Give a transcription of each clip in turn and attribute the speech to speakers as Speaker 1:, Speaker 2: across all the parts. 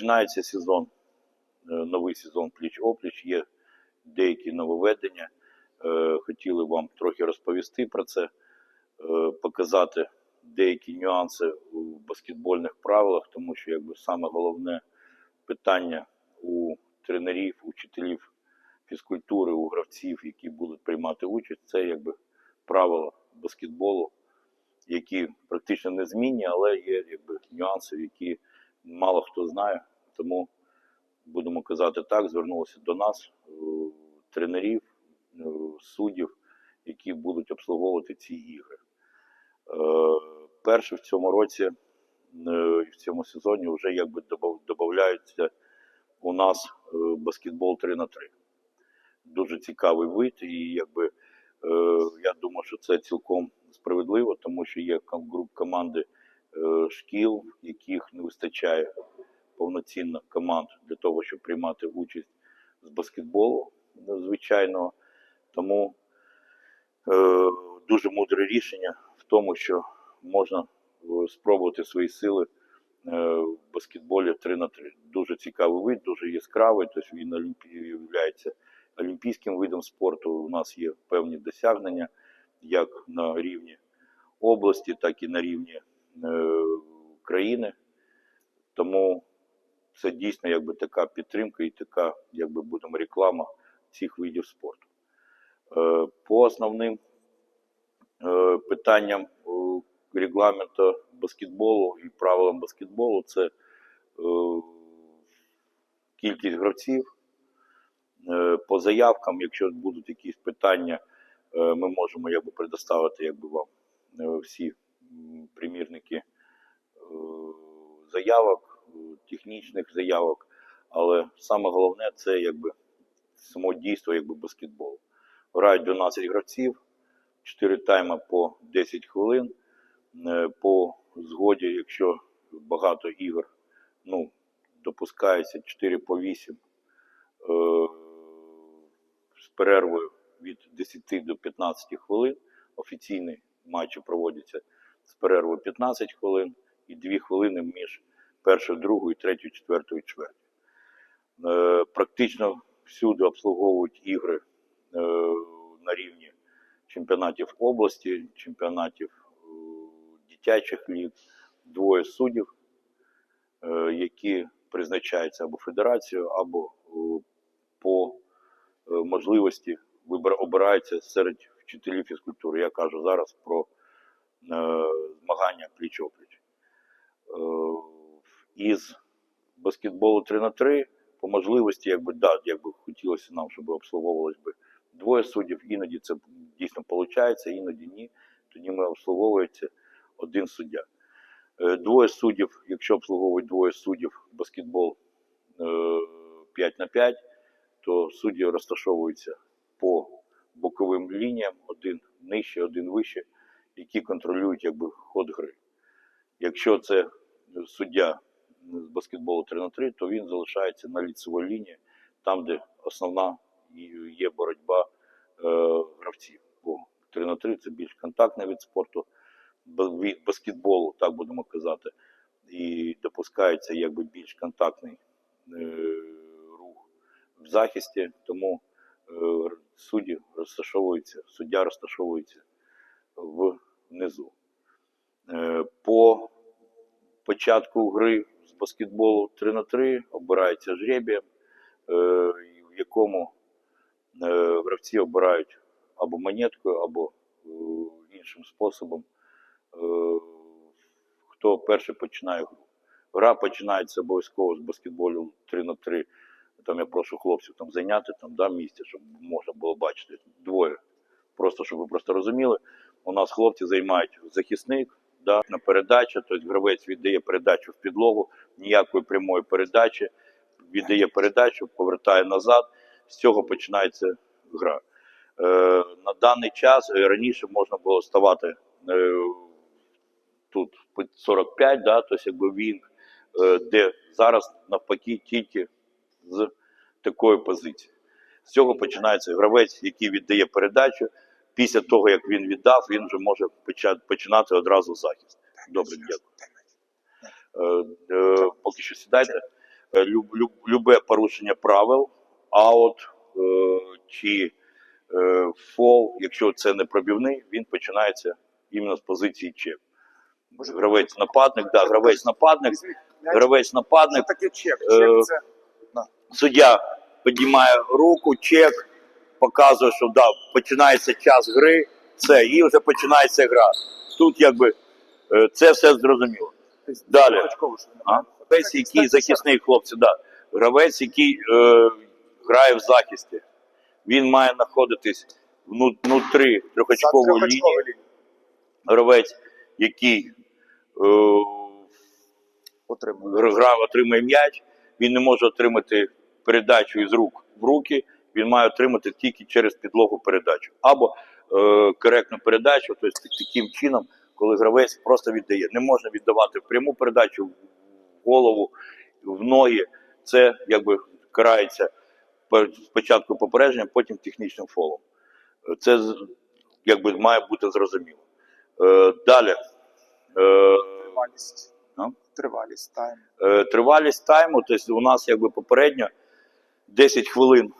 Speaker 1: Починається сезон, е, новий сезон пліч-опліч, є деякі нововведення. Е, Хотіли вам трохи розповісти про це, е, показати деякі нюанси у баскетбольних правилах, тому що якби саме головне питання у тренерів, учителів фізкультури, у гравців, які будуть приймати участь, це якби правила баскетболу, які практично незмінні, але є якби нюанси, які мало хто знає. Тому будемо казати так, звернулися до нас, е, тренерів, е, суддів, які будуть обслуговувати ці ігри. Е, Перше в цьому році, в цьому сезоні вже якби додається у нас баскетбол 3 на 3 Дуже цікавий вид, і якби я думаю, що це цілком справедливо, тому що є груп команди шкіл, яких не вистачає повноцінно команд для того, щоб приймати участь з баскетболу звичайного. Тому е, дуже мудре рішення в тому, що можна е, спробувати свої сили е, в баскетболі 3 на 3 Дуже цікавий вид, дуже яскравий, тобто він олімпі... є олімпійським видом спорту. У нас є певні досягнення як на рівні області, так і на рівні е, країни. Тому це дійсно якби така підтримка і така, якби будемо реклама цих видів спорту. Е, по основним е, питанням е, регламенту баскетболу і правилам баскетболу це кількість гравців. По заявкам, якщо будуть якісь питання, ми можемо якби предоставити якби вам всі примірники заявок, технічних заявок. Але саме головне це якби само дійство якби баскетболу. Грають 12 гравців, 4 тайми по 10 хвилин. Е, По згоді, якщо багато ігор, ну, допускається 4 по 8 е, з перервою від 10 до 15 хвилин. Офіційні матчі проводяться з перервою 15 хвилин і 2 хвилини між першою, другою, третьою, четвертою чвертю. Е, Практично всюди обслуговують ігри е, на рівні чемпіонатів області, чемпіонатів е, дитячих ліг, двоє суддів, які призначаються або федерацією, або по можливості вибир- обираються серед вчителів фізкультури. Я кажу зараз про змагання пліч-опліч. Е, із баскетболу 3 на 3 по можливості, якби да, якби хотілося нам, щоб обслуговувалось би двоє суддів, іноді це дійсно виходить, іноді ні. Тоді ми обслуговується один суддя. Е, Двоє суддів, якщо обслуговують двоє суддів баскетбол е, 5 на 5, то судді розташовуються по боковим лініям, один нижче, один вище, які контролюють якби ход гри. Якщо це суддя з баскетболу 3 на 3, то він залишається на ліцевій лінії, там, де основна є боротьба е, гравців. Бо 3 на 3 це більш контактний від спорту, від баскетболу, так будемо казати, і допускається якби більш контактний е, рух в захисті, тому е, судді розташовуються, суддя розташовується внизу. По початку гри з баскетболу 3 на 3 обирається жребієм, е, в якому е, гравці обирають або монеткою, або е, іншим способом, хто перший починає гру. Гра починається обов'язково з баскетболу 3 на 3. Там я прошу хлопців там зайняти там, да, місце, щоб можна було бачити двоє. Просто щоб ви просто розуміли, у нас хлопці займають захисник, да, на передачу, тобто гравець віддає передачу в підлогу, ніякої прямої передачі, віддає передачу, повертає назад. З цього починається гра. Е, на даний час е, раніше можна було ставати е, тут по 45, да, тобто якби він, е, де зараз навпаки тільки з такої позиції. З цього починається гравець, який віддає передачу. Після того, як він віддав, він вже може починати одразу захист. Добре, дякую. Е, е, поки що сідайте. е, люб, люб, любе порушення правил, аут е, чи е, фол, якщо це не пробівний, він починається іменно з позиції чек. Гравець нападник, да, гравець нападник, гравець нападник,
Speaker 2: таке чек? Чек це
Speaker 1: суддя піднімає руку, чек, показує, що да, починається час гри, все, і вже починається гра. Тут якби е, це все зрозуміло. Далі. А? Гравець, який захисний хлопці, да. Гравець, який е, грає в захисті. Він має знаходитись вну- внутрі трьохочкової лінії. Гравець, який е,
Speaker 2: отримує.
Speaker 1: грав, отримує м'яч, він не може отримати передачу із рук в руки, він має отримати тільки через підлогу передачу. Або е, коректну передачу, тобто таким чином, коли гравець просто віддає. Не можна віддавати в пряму передачу в голову, в ноги. Це якби карається спочатку попередженням, потім технічним фолом. Це якби має бути зрозуміло. Е, далі. Е,
Speaker 2: Тривалість.
Speaker 1: А?
Speaker 2: Тривалість, тайм.
Speaker 1: Е, Тривалість тайму, тобто у нас якби попередньо 10 хвилин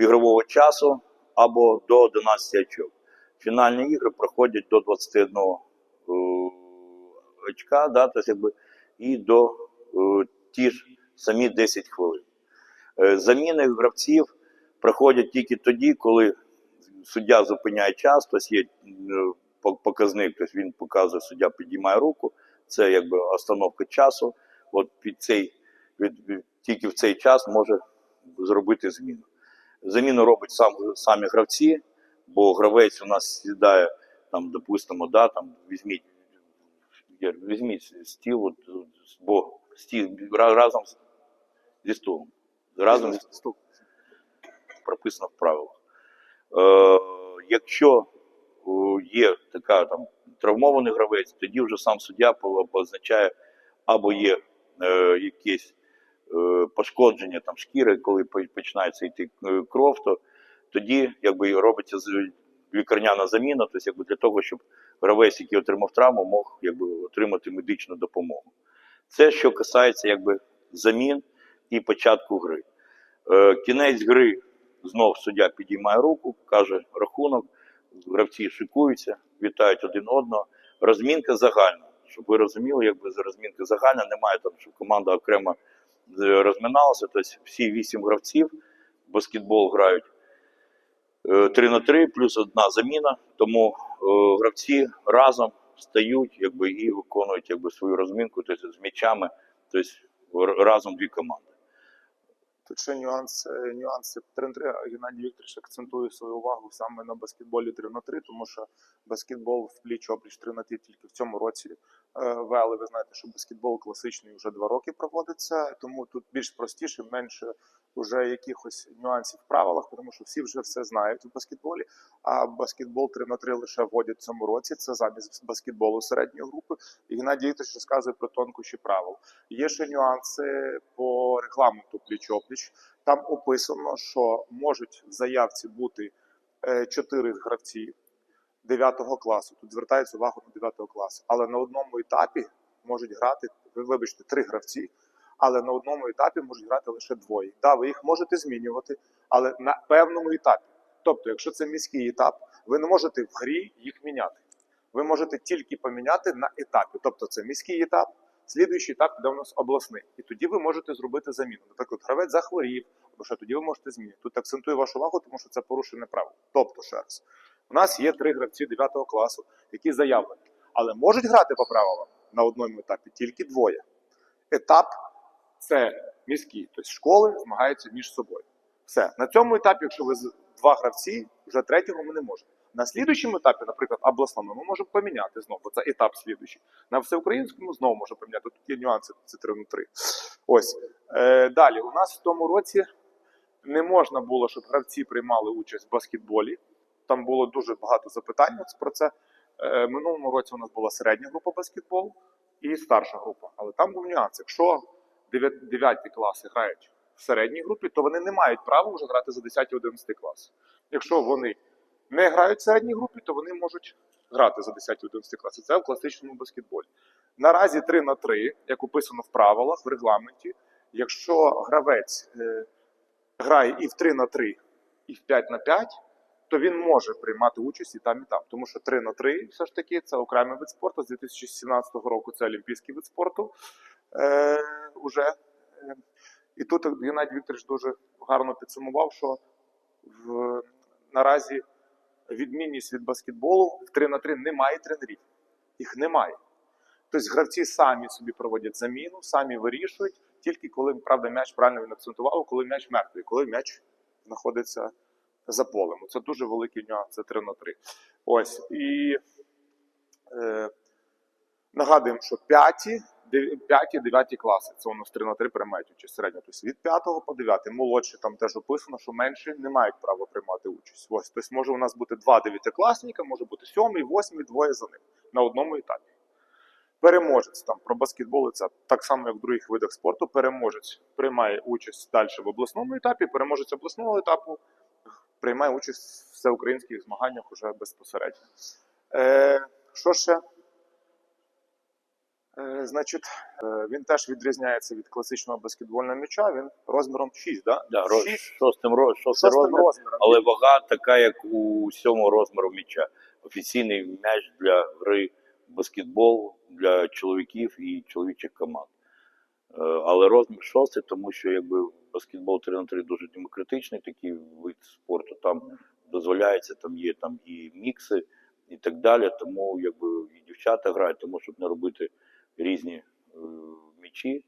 Speaker 1: ігрового часу або до 11 очок. Фінальні ігри проходять до 21 е, очка, да, тобто, якби, і до е, ті ж самі 10 хвилин. Е, Заміни гравців проходять тільки тоді, коли суддя зупиняє час, тобто є по- показник, тобто він показує, суддя підіймає руку, це якби остановка часу. От під цей, від, від- тільки в цей час може зробити зміну. Заміну робить сам, самі гравці, бо гравець у нас сідає, там, допустимо, да, там, візьміть, візьміть стіл, от, бо стіл разом зі стулом. Разом зі
Speaker 2: Стук.
Speaker 1: прописано в правилах. Е, якщо е, є така там травмований гравець, тоді вже сам суддя по- позначає або є е, якесь е, пошкодження там шкіри, коли починається йти е, кров, то тоді якби робиться лікарняна заміна, тобто якби для того, щоб гравець, який отримав травму, мог якби отримати медичну допомогу. Це що касається якби замін і початку гри. Е, кінець гри знов суддя підіймає руку, каже рахунок, гравці шикуються, вітають один одного. Розмінка загальна. Щоб ви розуміли, якби з розмінки загальна, немає там, щоб команда окремо е, розминалася. Тобто всі вісім гравців баскетбол грають 3 на 3, плюс одна заміна. Тому е, гравці разом стають якби, і виконують якби, свою розмінку тобто, з м'ячами, тобто разом дві команди.
Speaker 2: Тут ще нюанс, е, нюанси 3 на 3. Геннадій Вікторович акцентує свою увагу саме на баскетболі 3 на 3, тому що баскетбол в пліч опліч 3 на 3 тільки в цьому році е, вели. Ви знаєте, що баскетбол класичний вже два роки проводиться, тому тут більш простіше, менше вже якихось нюансів в правилах, тому що всі вже все знають у баскетболі. А баскетбол 3 на 3 лише вводять в цьому році. Це замість баскетболу середньої групи. І Геннадій Вікторович розказує про тонкощі правил. Є ще нюанси по регламенту пліч-опліч. Там описано, що можуть в заявці бути е, чотири гравці 9 класу. Тут звертається увагу на 9 класу. Але на одному етапі можуть грати, ви вибачте, три гравці, але на одному етапі можуть грати лише двоє. Да, ви їх можете змінювати, але на певному етапі. Тобто, якщо це міський етап, ви не можете в грі їх міняти. Ви можете тільки поміняти на етапі. Тобто це міський етап, слідуючий етап де у нас обласний. І тоді ви можете зробити заміну. Наприклад, гравець захворів, або що тоді ви можете змінити. Тут акцентую вашу увагу, тому що це порушене право. Тобто, ще раз, у нас є три гравці 9 класу, які заявлені, але можуть грати по правилам на одному етапі тільки двоє. Етап це міські, тобто школи змагаються між собою. Все на цьому етапі, якщо ви два гравці, вже третього ми не можемо. На слідуючому етапі, наприклад, обласному, ми можемо поміняти знову, бо це етап слідуючий. На всеукраїнському знову можемо поміняти. Тут є нюанси, це 3 на 3. Ось. Е, далі, у нас в тому році не можна було, щоб гравці приймали участь в баскетболі. Там було дуже багато запитань про це. Е, минулому році у нас була середня група баскетболу і старша група. Але там був нюанс. Якщо 9 класи грають в середній групі, то вони не мають права вже грати за 10 11 клас. Якщо вони не грають в середній групі, то вони можуть грати за 10 11 класи. Це в класичному баскетболі. Наразі 3 на 3, як описано в правилах, в регламенті, Якщо гравець е, грає і в 3 на 3, і в 5 на 5, то він може приймати участь і там, і там. Тому що 3 на 3 все ж таки це окремий вид спорту. З 2017 року це олімпійський вид спорту. Е, уже. Е, і тут Геннадій Вікторович дуже гарно підсумував, що в, наразі відмінність від баскетболу в 3 на 3 немає тренерів. Їх немає. Тобто гравці самі собі проводять заміну, самі вирішують, тільки коли, правда, м'яч правильно він акцентував, коли м'яч мертвий, коли м'яч знаходиться за полем. Це дуже великий нюанс, це 3 на 3. Ось. І е, нагадуємо, що 5, 5 9 класи, це у нас 3 на 3 приймають участь середньо. Тобто від 5 по 9, молодші там теж описано, що менші не мають права приймати участь. Ось. Тобто може у нас бути два дев'ятикласника, може бути сьомий, восьмий, двоє за ним на одному етапі. Переможець там про баскетбол, це так само, як в других видах спорту. Переможець приймає участь далі в обласному етапі, переможець обласного етапу приймає участь в всеукраїнських змаганнях уже безпосередньо. Е, що ще? Е, значить, е, він теж відрізняється від класичного баскетбольного м'яча. Він розміром 6, да?
Speaker 1: Да, роз,
Speaker 2: 6
Speaker 1: шостим, роз, шостий розмір,
Speaker 2: розміром.
Speaker 1: але вага така, як у сьомого розміру м'яча. Офіційний м'яч для гри в баскетбол для чоловіків і чоловічих команд. Е, Але розмір шостий, тому що якби баскетбол 3 на 3 дуже демократичний такий вид спорту. Там дозволяється, там є там і мікси, і так далі. Тому якби і дівчата грають, тому щоб не робити різні е, м'ячі,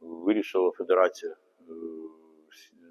Speaker 1: вирішила федерація, е, е,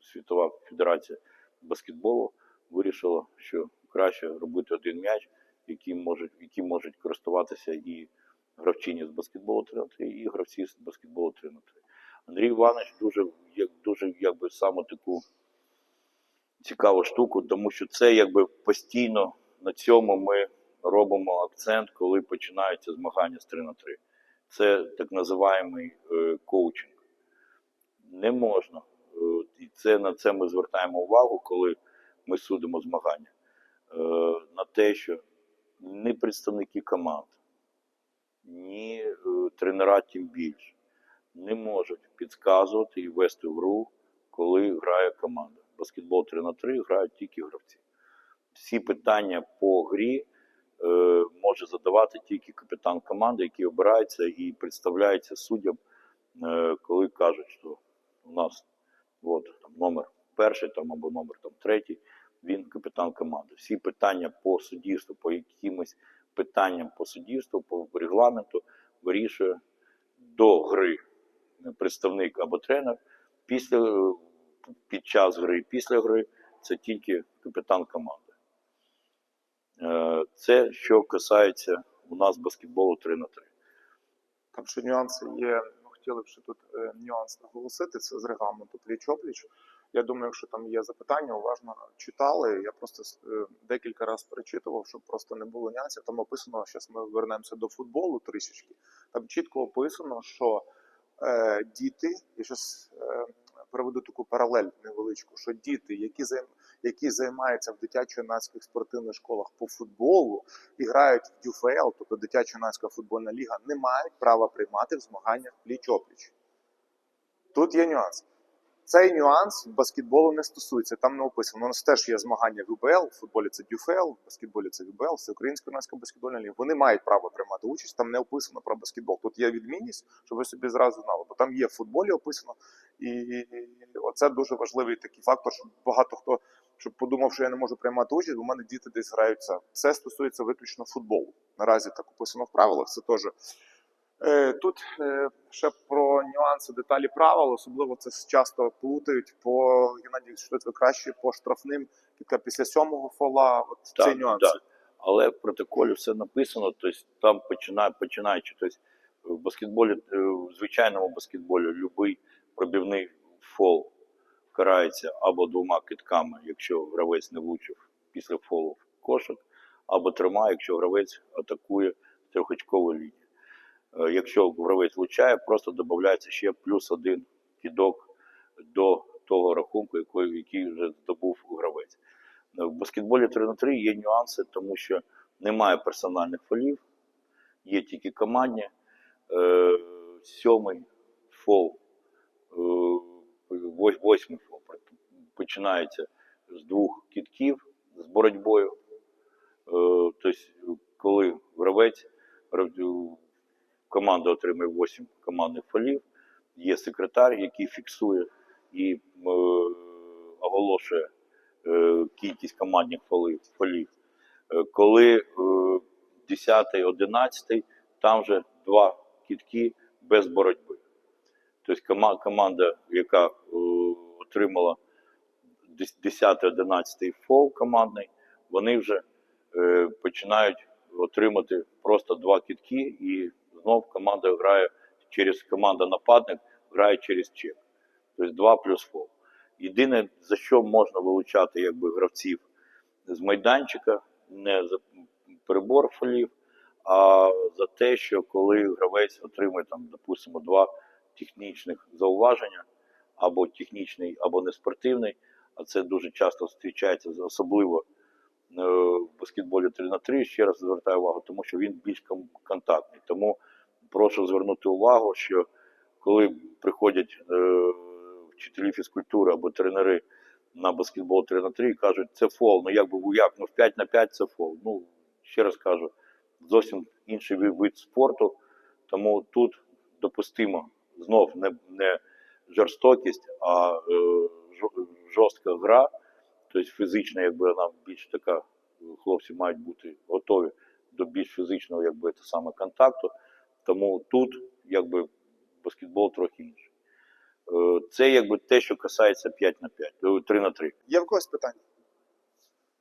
Speaker 1: світова федерація баскетболу, вирішила, що краще робити один м'яч, яким можуть, яким можуть користуватися і гравчині з баскетболу 3 на 3, і гравці з баскетболу 3 на 3. Андрій Іванович дуже, як, дуже якби саме таку цікаву штуку, тому що це якби постійно на цьому ми робимо акцент, коли починаються змагання з 3 на 3. Це так називаємий е, коучинг. Не можна. е, І це на це ми звертаємо увагу, коли ми судимо змагання. Е, на те, що ні представники команд, ні е, тренера тим більше не можуть підказувати і вести в гру, коли грає команда. Баскетбол 3 на 3 грають тільки гравці. Всі питання по грі е, може задавати тільки капітан команди, який обирається і представляється суддям, е, коли кажуть, що у нас от, там, номер перший там, або номер там, третій, він капітан команди. Всі питання по суддівству, по якимось питанням по суддівству, по регламенту вирішує до гри представник або тренер. Після, під час гри, після гри це тільки капітан команди. Е, Це що касається у нас баскетболу 3 на 3.
Speaker 2: Там ще нюанси є. Ну, хотіли б ще тут е, нюанс наголосити. Це з регламенту пліч-опліч. Я думаю, якщо там є запитання, уважно читали. Я просто е, декілька разів перечитував, щоб просто не було нюансів. Там описано, зараз ми вернемося до футболу трішечки. Там чітко описано, що е, діти, я зараз е, проведу таку паралель невеличку, що діти, які займ, які займаються в дитячо-юнацьких спортивних школах по футболу і грають в ДЮФЛ, тобто дитяча юнацька футбольна ліга, не мають права приймати в змаганнях пліч-опліч. Тут є нюанс. Цей нюанс баскетболу не стосується, там не описано. У нас теж є змагання в УБЛ, в футболі це ДЮФЛ, в баскетболі це ВБЛ, це Українська юнацька баскетбольна ліга. Вони мають право приймати участь, там не описано про баскетбол. Тут є відмінність, щоб ви собі зразу знали, бо там є в футболі описано. І, оце дуже важливий такий фактор, щоб багато хто щоб подумав, що я не можу приймати участь, бо в мене діти десь граються. Це стосується виключно футболу. Наразі так описано в правилах. Це теж. Е, Тут е, ще про нюанси, деталі правил, особливо це часто плутають по Геннадій, що ви краще по штрафним тільки після сьомого фола. От цей нюанс.
Speaker 1: так. Але в протоколі все написано, тобто там починає, починаючи. Тобто в баскетболі, е, в звичайному баскетболі будь-який пробівний фол карається або двома китками, якщо гравець не влучив після фолу в кошик, або трьома, якщо гравець атакує лінії. Е, Якщо гравець влучає, просто додається ще плюс один кидок до того рахунку, який, який вже здобув гравець. Е, В баскетболі 3 на 3 є нюанси, тому що немає персональних фолів, є тільки командні. Е, Сьомий фол восьмий фол починається з двох кітків з боротьбою. Е, Тобто, коли гравець грав- команда отримує 8 командних фолів, є секретар, який фіксує і е, оголошує е, кількість командних фолів. фолів. Е, коли е, 10 11 там вже два кітки без боротьби. Тобто команда, яка е, отримала 10-11 фол командний, вони вже е, починають отримати просто два кітки, і знов команда грає через команда нападник грає через чек. Тобто 2 плюс фол. Єдине, за що можна вилучати якби, гравців з майданчика, не за перебор фолів, а за те, що коли гравець отримує там, допустимо, два технічних зауваження, або технічний, або неспортивний, а це дуже часто зустрічається, особливо е, в баскетболі 3 на 3 ще раз звертаю увагу, тому що він більш контактний. Тому прошу звернути увагу, що коли приходять е, вчителі фізкультури або тренери на баскетбол 3 на 3 і кажуть, це фол, ну як би як, ну в 5 на 5 це фол. Ну, ще раз кажу, зовсім інший вид, спорту, тому тут допустимо знов не, не жорстокість, а е, жорстка гра, тобто фізична, якби вона більш така, хлопці мають бути готові до більш фізичного, якби це саме контакту. Тому тут якби баскетбол трохи інший. Е, Це якби те, що касається 5 на 5, е, 3 на 3.
Speaker 2: Є в когось питання?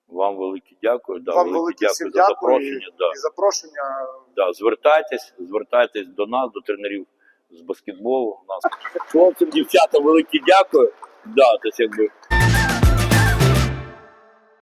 Speaker 1: Вам велике дякую. Да,
Speaker 2: Вам
Speaker 1: велике дякую за запрошення. Да.
Speaker 2: І запрошення
Speaker 1: Да, звертайтесь, звертайтесь до нас, до тренерів з баскетболу. Хлопцям, дівчатам, велике дякую. Да, тобто, якби